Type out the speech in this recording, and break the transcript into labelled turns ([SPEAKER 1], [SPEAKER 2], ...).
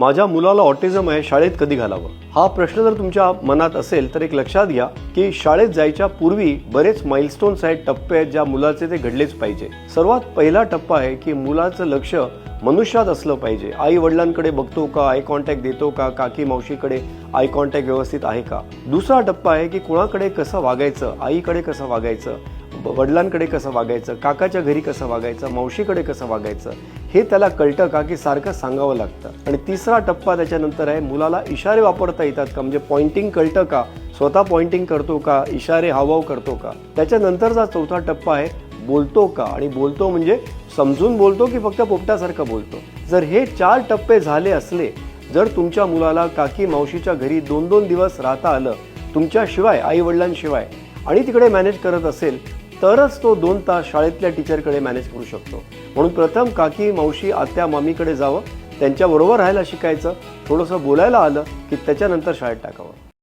[SPEAKER 1] माझ्या मुलाला ऑटिझम आहे शाळेत कधी घालावं? हा प्रश्न जर तुमच्या मनात असेल तर एक लक्षात घ्या की शाळेत जायच्या पूर्वी बरेच माइलस्टोन्स आहेत टप्पे आहेत ज्या मुलाचे ते घडलेच पाहिजे. सर्वात पहिला टप्पा आहे की मुलाचं लक्ष मनुष्यात असलं पाहिजे. आई वडिलांकडे बघतो का? आय कॉन्टॅक्ट देतो का? काकी मावशीकडे आय कॉन्टॅक्ट व्यवस्थित आहे का? दुसरा टप्पा आहे की कोणाकडे कसं वागायचं? आईकडे कसं वागायचं? वडिलांकडे कसं वागायचं? काकाच्या घरी कसं वागायचं? मावशीकडे कसं वागायचं? हे त्याला कळतं का की सारखं सांगावं लागतं? आणि तिसरा टप्पा त्याच्यानंतर आहे मुलाला इशारे वापरता येतात का? म्हणजे पॉइंटिंग कळतं का? स्वतः पॉइंटिंग करतो का? इशारे हावभाव करतो का? त्याच्यानंतरचा चौथा टप्पा आहे बोलतो का? आणि बोलतो म्हणजे समजून बोलतो की फक्त पोपटासारखं बोलतो? जर हे चार टप्पे झाले असले जर तुमच्या मुलाला काकी मावशीच्या घरी दोन दोन दिवस राहता आलं तुमच्याशिवाय आई वडिलांशिवाय आणि तिकडे मॅनेज करत असेल तरच तो दोन तास शाळेतल्या टीचरकडे मॅनेज करू शकतो. म्हणून प्रथम काकी मावशी आत्या मामीकडे जावं त्यांच्याबरोबर राहायला शिकायचं थोडंसं बोलायला आलं की त्याच्यानंतर शाळेत टाकावं.